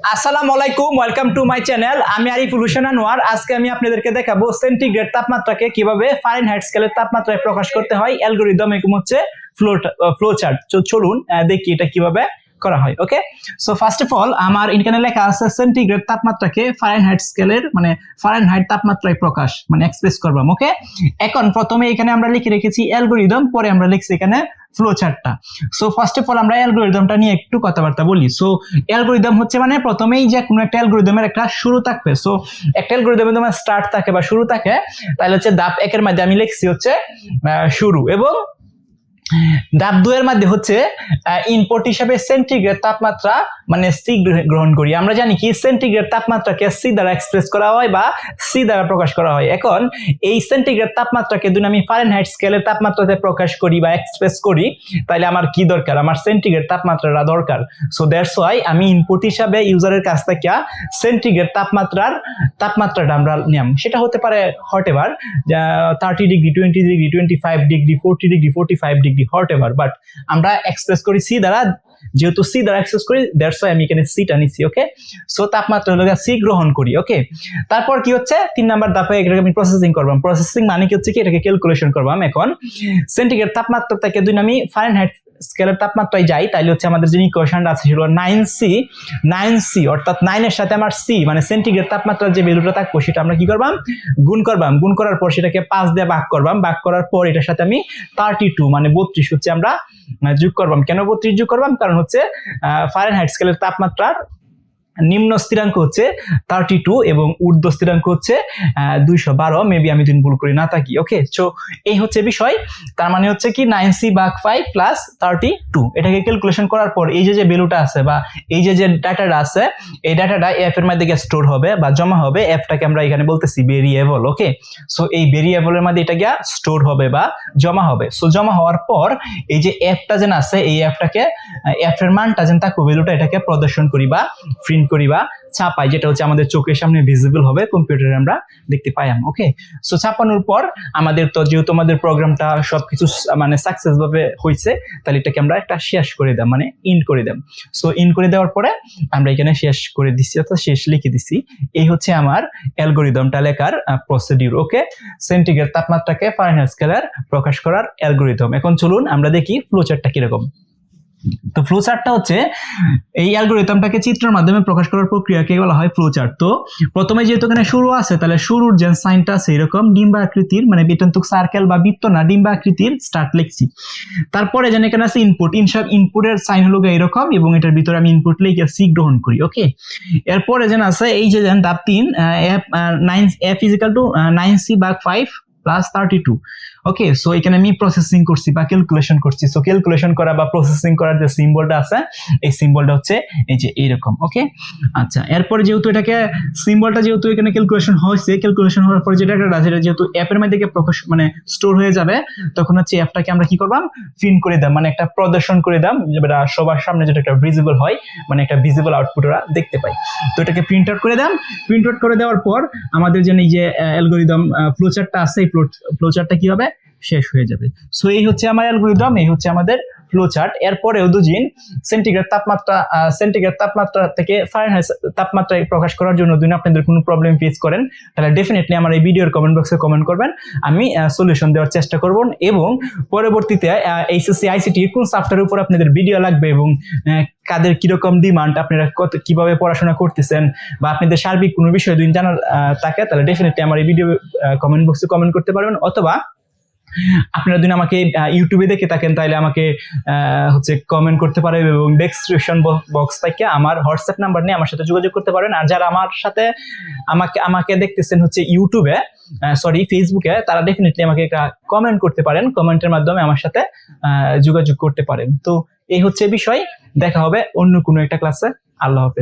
আসসালামু আলাইকুম welcome to my channel আমি আরিফুল হোসেন আনোয়ার। আজকে আমি আপনাদেরকে দেখাবো সেন্টিগ্রেড তাপমাত্রাকে কীভাবে ফারেনহাইট স্কেলের তাপমাত্রায় প্রকাশ করতে হয়। অ্যালগোরিদম এরকম হচ্ছে ফ্লো ফ্লো চার্ট চলুন দেখি এটা কীভাবে করা হয় okay so first of all আমার এখানে লেখা আছে সেন্টিগ্রেড তাপমাত্রাকে ফারেনহাইট স্কেলের মানে ফারেনহাইট তাপমাত্রায় প্রকাশ মানে এক্সপ্রেস করবাম ওকে এখন প্রথমে এখানে আমরা লিখে রেখেছি অ্যালগোরিদম পরে আমরা লিখছি এখানে ফ্লো চার্টটা সো ফার্স্ট অফ অল আমরা অ্যালগোরিদমটা নিয়ে একটু কথাবার্তা বলি। সো অ্যালগোরিদম হচ্ছে মানে প্রথমেই যে কোনো একটা অ্যালগোরিদমের একটা শুরু থাকবে। সো একটা অ্যালগোরিদমে তোমার স্টার্ট থাকে বা শুরু থাকে, তাহলে হচ্ছে ধাপ একের মধ্যে আমি লিখছি হচ্ছে শুরু এবং ধাপ দুয়ের মধ্যে হচ্ছে ইনপুট হিসাবে সেন্টিগ্রেড তাপমাত্রা মানে সি গ্রহণ করি। আমরা জানি কি সেন্টিগ্রেড তাপমাত্রাকে সি দ্বারা এক্সপ্রেস করা হয় বা সি দ্বারা প্রকাশ করা হয়। এখন, এই সেন্টিগ্রেড তাপমাত্রাকে যদি আমি ফারেনহাইট স্কেলের তাপমাত্রাতে প্রকাশ করি বা এক্সপ্রেস করি, তাহলে আমার কি দরকার? আমার সেন্টিগ্রেড তাপমাত্রাটা দরকার। সো দ্যাটস ওয়াই আমি ইনপুট হিসাবে ইউজারের কাছ থেকে সেন্টিগ্রেড তাপমাত্রার তাপমাত্রাটা আমরা নিলাম। সেটা হতে পারে whatever thirty degree twenty degree twenty five degree forty degree forty five degree whatever but আমরা এক্সপ্রেস করি সি দ্বারা, যেহেতু সি দ্বারা এক্সপ্রেস করি ওয়াই আমি এখানে সিটা নিচ্ছি ওকে সো তাপমাত্রা হলো সি গ্রহণ করি ওকে তারপর কি হচ্ছে? তিন নাম্বার ধাপে এটাকে আমি প্রসেসিং করবাম প্রসেসিং মানে কি হচ্ছে কি? এটাকে ক্যালকুলেশন করবাম এখন। সেন্টিগ্রেড তাপমাত্রা থেকে দুই আমি ফারেনহাইট স্কেলের তাপমাত্রায় যাই তাহলে হচ্ছে আমাদের যে ইকুয়েশনটা আছে সেগুলো নাইন সি নাইন সি অর্থাৎ নাইনের সাথে আমার সি মানে সেন্টিগ্রেড তাপমাত্রার যে ভ্যালুটা থাকব সেটা আমরা কি করবাম? গুণ করবাম। গুণ করার পর সেটাকে পাঁচ দিয়ে বাক করবাম। ভাগ করার পর এটার সাথে আমি থার্টি টু মানে বত্রিশ হচ্ছে আমরা যুগ করবাম। কেন বত্রিশ যোগ করবাম? কারণ হচ্ছে ফারেন হাইট স্কেলের তাপমাত্রার নিম্ন স্থিরাঙ্ক হচ্ছে থার্টি টু এবং ঊর্ধ্ব স্থিরাঙ্ক হচ্ছে দুইশো বারো। মেবি আমি দিন ভুল করি, না থাকি ওকে সো এই হচ্ছে বিষয়। তার মানে হচ্ছে কি nine C by five plus thirty two এটাকে ক্যালকুলেশন করার পর এই যে যে ভ্যালুটা আছে বা এই যে যে ডাটাটা আছে, এই ডাটাটা এফ এর মধ্যে স্টোর হবে বা জমা হবে। এফটাকে আমরা এখানে বলতেছি ভেরিয়েবল ওকে সো এই ভেরিয়েবলের মধ্যে এটা গিয়া স্টোর হবে বা জমা হবে। সো জমা হওয়ার পর এই যে এফটা যেন আছে, এই এফ এর মানটা যেন থাকবে ভ্যালুটা এটাকে প্রদর্শন করি বা প্রিন্ট করি বা ছাপাই, যেটা হচ্ছে আমাদের চোখের সামনে ভিজিবল হবে কম্পিউটারে আমরা দেখতে পাই ওকে সো ছাপানোর পর আমাদের তো যেহেতু আমাদের প্রোগ্রামটা সবকিছু মানে সাকসেস ভাবে হয়েছে তাহলে এটাকে আমরা একটা শেষ করে দাম মানে ইন করে দাম সো ইন করে দেওয়ার পরে আমরা এখানে শেষ করে দিচ্ছি অর্থাৎ শেষ লিখে দিচ্ছি এই হচ্ছে আমার অ্যালগোরিদমটা লেখার প্রসিডিউর ওকে সেন্টিগ্রেড তাপমাত্রাকে ফারেনহাইট স্কেলার প্রকাশ করার অ্যালগোরিদম। এখন চলুন আমরা দেখি ফ্লোচার্টটা কীরকম। তো ফ্লো চার্টটা হচ্ছে, এই অ্যালগোরিদমটাকে চিত্রের মাধ্যমে প্রকাশ করার প্রক্রিয়াকে বলা হয় ফ্লো চার্ট তো প্রথমে যেহেতু এখানে শুরু আছে, তাহলে শুরুর যে সাইনটা আছে এরকম ডিম্বা আকৃতির মানে বেতন্তুক সার্কেল বা বৃত্ত না ডিম্বা আকৃতির স্টার্ট লিখছি। তারপরে যেন এখানে আছে ইনপুট ইনসব ইনপুটের সাইন হলো এরকম, এবং এটার ভিতরে আমি ইনপুট লিখে সি গ্রহণ করি ওকে এরপরে যেন আছে এই যে যেন ধাপ তিন F nine F equal to nine C by five plus thirty two okay so এখানে আমি প্রসেসিং করছি বা ক্যালকুলেশন করছি। সো ক্যালকুলেশন করা বা প্রসেসিং করার যে সিম্বলটা আছে, এই সিম্বলটা হচ্ছে এই যে এইরকম ওকে আচ্ছা এরপরে যেহেতু এটাকে সিম্বলটা যেহেতু এখানে ক্যালকুলেশন হয়েছে ক্যালকুলেশন হওয়ার পরে যেটা আছে এটা যেহেতু অ্যাপের মধ্যে প্রকাশ মানে স্টোর হয়ে যাবে, তখন হচ্ছে অ্যাপটাকে আমরা কি করবাম? প্রিন্ট করে দাম মানে একটা প্রদর্শন করে দাম, যেটা সবার সামনে যেটা একটা ভিজিবল হয় মানে একটা ভিজিবল আউটপুট ওরা দেখতে পায়। তো এটাকে প্রিন্ট আউট করে দাম। প্রিন্ট আউট করে দেওয়ার পর আমাদের যে এই যে অ্যালগোরিদম ফ্লোচার্টটা আছে, এই ফ্লোচার্টটা কি হবে? শেষ হয়ে যাবে। সো এই হচ্ছে আমার অ্যালগোরিদম এই হচ্ছে আমাদের ফ্লো চার্ট এরপরেও দুদিন সেন্টিগ্রেড তাপমাত্রা সেন্টিগ্রেড তাপমাত্রা থেকে ফারেনহাইট তাপমাত্রায় প্রকাশ করার জন্য যদি আপনাদের কোনো প্রবলেম ফেস করেন, তাহলে ডেফিনেটলি আমার এই ভিডিওর কমেন্ট বক্সে কমেন্ট করবেন। আমি সলিউশন দেওয়ার চেষ্টা করব এবং পরবর্তীতে এইচএসসি আইসিটি কোন সফটওয়্যারের উপর আপনাদের ভিডিও লাগবে এবং কাদের কীরকম ডিমান্ড আপনারা কত, কীভাবে পড়াশোনা করতেছেন বা আপনাদের সার্বিক কোনো বিষয় যদি জানার থাকে, তাহলে ডেফিনেটলি আমার এই ভিডিও কমেন্ট বক্সে কমেন্ট করতে পারবেন। অথবা আপনারা যদি আমাকে ইউটিউবে দেখে থাকেন, তাহলে আমাকে হচ্ছে কমেন্ট করতে পারেন এবং ডেসক্রিপশন বক্স থেকে আমার হোয়াটসঅ্যাপ নাম্বার নিয়ে আমার সাথে যোগাযোগ করতে পারেন। আর যারা আমার সাথে আমাকে আমাকে দেখতেছেন হচ্ছে ইউটিউবে সরি ফেসবুকে তারা ডেফিনেটলি আমাকে কমেন্ট করতে পারেন। কমেন্টের মাধ্যমে আমার সাথে যোগাযোগ করতে পারেন। তো এই হচ্ছে বিষয়। দেখা হবে অন্য কোনো একটা ক্লাসে আল্লাহ হাফেজ।